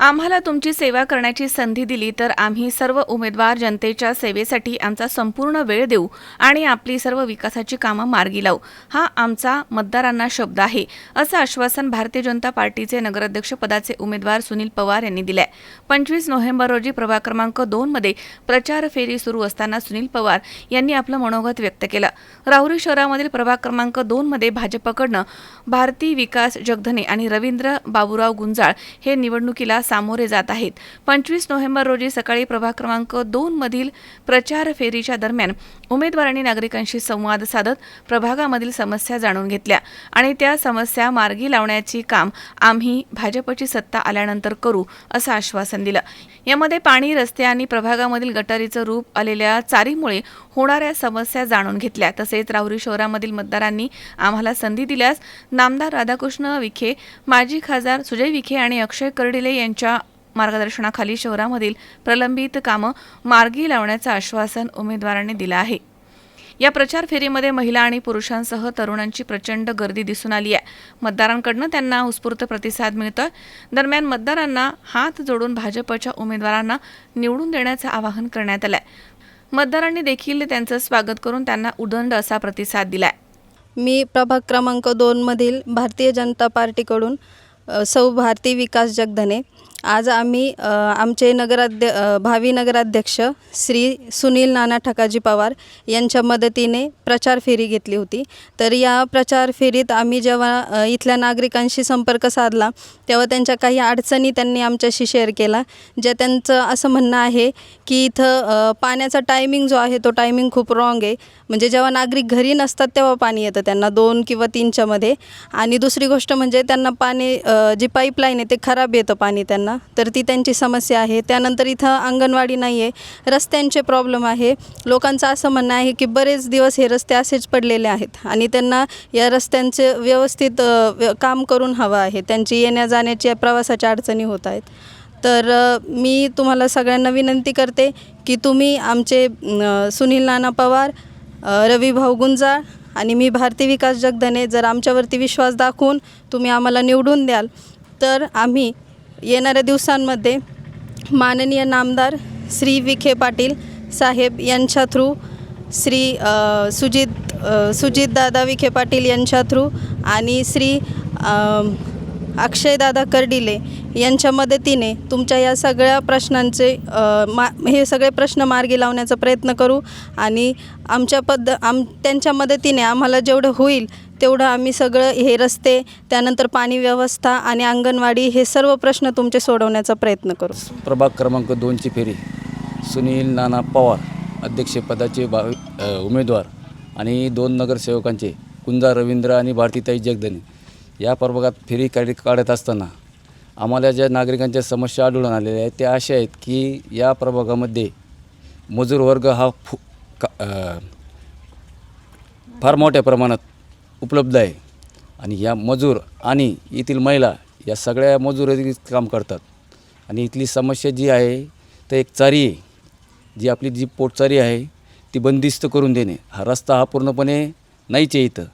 आम्हाला तुमची सेवा करण्याची संधी दिली तर आम्ही सर्व उमेदवार जनतेच्या सेवेसाठी आमचा संपूर्ण वेळ देऊ आणि आपली सर्व विकासाची कामं मार्गी लावू. हा आमचा मतदारांना शब्द आहे असं आश्वासन भारतीय जनता पार्टीचे नगराध्यक्ष पदाचे उमेदवार सुनील पवार यांनी दिलंय. पंचवीस नोव्हेंबर रोजी प्रभाग क्रमांक दोनमध्ये प्रचार फेरी सुरू असताना सुनील पवार यांनी आपलं मनोगत व्यक्त केलं. राहुरी शहरामधील प्रभाग क्रमांक दोनमध्ये भाजपकडनं भारती विकास जगधने आणि रवींद्र बाबूराव गुंजाळ हे निवडणुकीला सामोरे जात आहेत. पंचवीस नोव्हेंबर रोजी सकाळी प्रभाग क्रमांक दोन मधील प्रचार फेरीच्या दरम्यान उमेदवारांनी नागरिकांशी संवाद साधत प्रभागामधील समस्या जाणून घेतल्या आणि त्या समस्या मार्गी लावण्याची काम आम्ही भाजपची सत्ता आल्यानंतर करू असं आश्वासन दिलं. यामध्ये पाणी रस्ते आणि प्रभागामधील गटारीचं रूप आलेल्या चारीमुळे होणाऱ्या समस्या जाणून घेतल्या. तसेच राहुरी शहरामधील मतदारांनी आम्हाला संधी दिल्यास नामदार राधाकृष्ण विखे माजी खासदार सुजय विखे आणि अक्षय कर्डिले यांच्या मार्गदर्शनाखाली शहरामधील प्रलंबित कामं मार्गी लावण्याचं आश्वासन उमेदवारांनी दिलं आहे. या प्रचार फेरीमध्ये महिला आणि पुरुषांसह तरुणांची प्रचंड गर्दी दिसून आली आहे. मतदारांकडनं त्यांना उत्स्फूर्त प्रतिसाद मिळतोय. दरम्यान मतदारांना हात जोडून भाजपच्या उमेदवारांना निवडून देण्याचं आवाहन करण्यात आलंय. मतदारांनी देखील त्यांचं स्वागत करून त्यांना उदंड असा प्रतिसाद दिलाय. मी प्रभाग क्रमांक दोनमधील भारतीय जनता पार्टीकडून सौ भारती विकास जगधने आज आम्ही आमचे नगराध्य भावी नगराध्यक्ष श्री सुनील नाना ठकाजी पवार यांच्या मदतीने प्रचार फेरी घेतली होती. तर या प्रचार फेरीत आम्ही जेव्हा इथल्या नागरिकांशी संपर्क साधला तेव्हा त्यांच्या काही अडचणी त्यांनी आमच्याशी शेअर केला ज्या त्यांचं असं म्हणणं आहे की इथं पाण्याचा टायमिंग जो आहे तो टायमिंग खूप रॉंग आहे. म्हणजे जेव्हा नागरिक घरी नसतात तेव्हा पाणी येतं त्यांना दोन किंवा तीनच्यामध्ये आणि दुसरी गोष्ट म्हणजे त्यांना पाणी जी पाईपलाईन आहे ते खराब येतं पाणी त्यांना. तर ती त्यांची समस्या आहे. त्यानंतर इथं अंगणवाडी नाही आहे रस्त्यांचे प्रॉब्लेम आहे. लोकांचं असं म्हणणं आहे की बरेच दिवस हे रस्ते असेच पडलेले आहेत आणि त्यांना या रस्त्यांचे व्यवस्थित काम करून हवं आहे. त्यांची येण्याजाण्याच्या प्रवासाच्या अडचणी होत आहेत. तर मी तुम्हाला सगळ्यांना विनंती करते की तुम्ही आमचे सुनील नाना पवार रवी भाऊ गुंजाळ आणि मी भारती विकास जगधने जर आमच्यावरती विश्वास दाखवून तुम्ही आम्हाला निवडून द्याल तर आम्ही येणाऱ्या दिवसांमध्ये माननीय नामदार श्री विखे पाटील साहेब यांच्या थ्रू श्री सुजित सुजितदादा विखे पाटील यांच्या थ्रू आणि श्री अक्षयदादा कर्डिले यांच्या मदतीने तुमच्या या सगळ्या प्रश्नांचे मा हे सगळे प्रश्न मार्गी लावण्याचा प्रयत्न करू आणि आमच्या पद्ध आम त्यांच्या मदतीने आम्हाला जेवढं होईल तेवढं आम्ही सगळं हे रस्ते त्यानंतर पाणी व्यवस्था आणि अंगणवाडी हे सर्व प्रश्न तुमचे सोडवण्याचा प्रयत्न करू. प्रभाग क्रमांक दोनची फेरी. सुनील नाना पवार अध्यक्षपदाचे भावी उमेदवार आणि दोन नगरसेवकांचे कुंजा रवींद्र आणि भारतीताई जगदने. या प्रभागात फेरी काढ काढत असताना आम्हाला ज्या नागरिकांच्या समस्या आढळून आलेल्या आहेत त्या अशा आहेत की या प्रभागामध्ये मजूर वर्ग हा फु का फार मोठ्या प्रमाणात उपलब्ध आहे. आणि या मजूर आणि येथील महिला या सगळ्या मजूर काम करतात. आणि इथली समस्या जी आहे तर एक चारी आहे. जी आपली जी पोटचारी आहे ती बंदिस्त करून देणे. हा रस्ता हा पूर्णपणे नाहीच आहे इथं.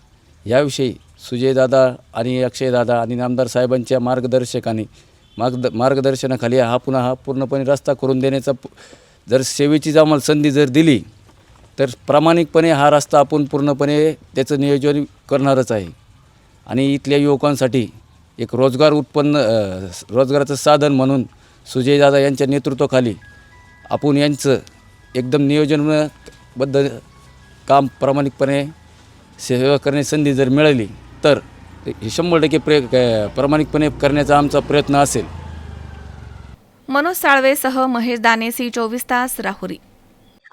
याविषयी सुजयदादा आणि अक्षयदादा आणि नामदार साहेबांच्या मार्गदर्शकाने मार्गद मार्गदर्शनाखाली हा पुन्हा हा पूर्णपणे रस्ता करून देण्याचा जर सेवेची जर आम्हाला संधी जर दिली तर प्रामाणिकपणे हा रस्ता आपण पूर्णपणे त्याचं नियोजन करणारच आहे. आणि इथल्या युवकांसाठी एक रोजगार उत्पन्न रोजगाराचं साधन म्हणून सुजयदादा यांच्या नेतृत्वाखाली आपण यांचं एकदम नियोजनबद्ध काम प्रामाणिकपणे सेवा करण्याची संधी जर मिळाली तर हे शंभर टक्के प्रे प्रामाणिकपणे करण्याचा आमचा प्रयत्न असेल. मनोज साळवेसह महेश दाने सी चोवीस तास राहुरी.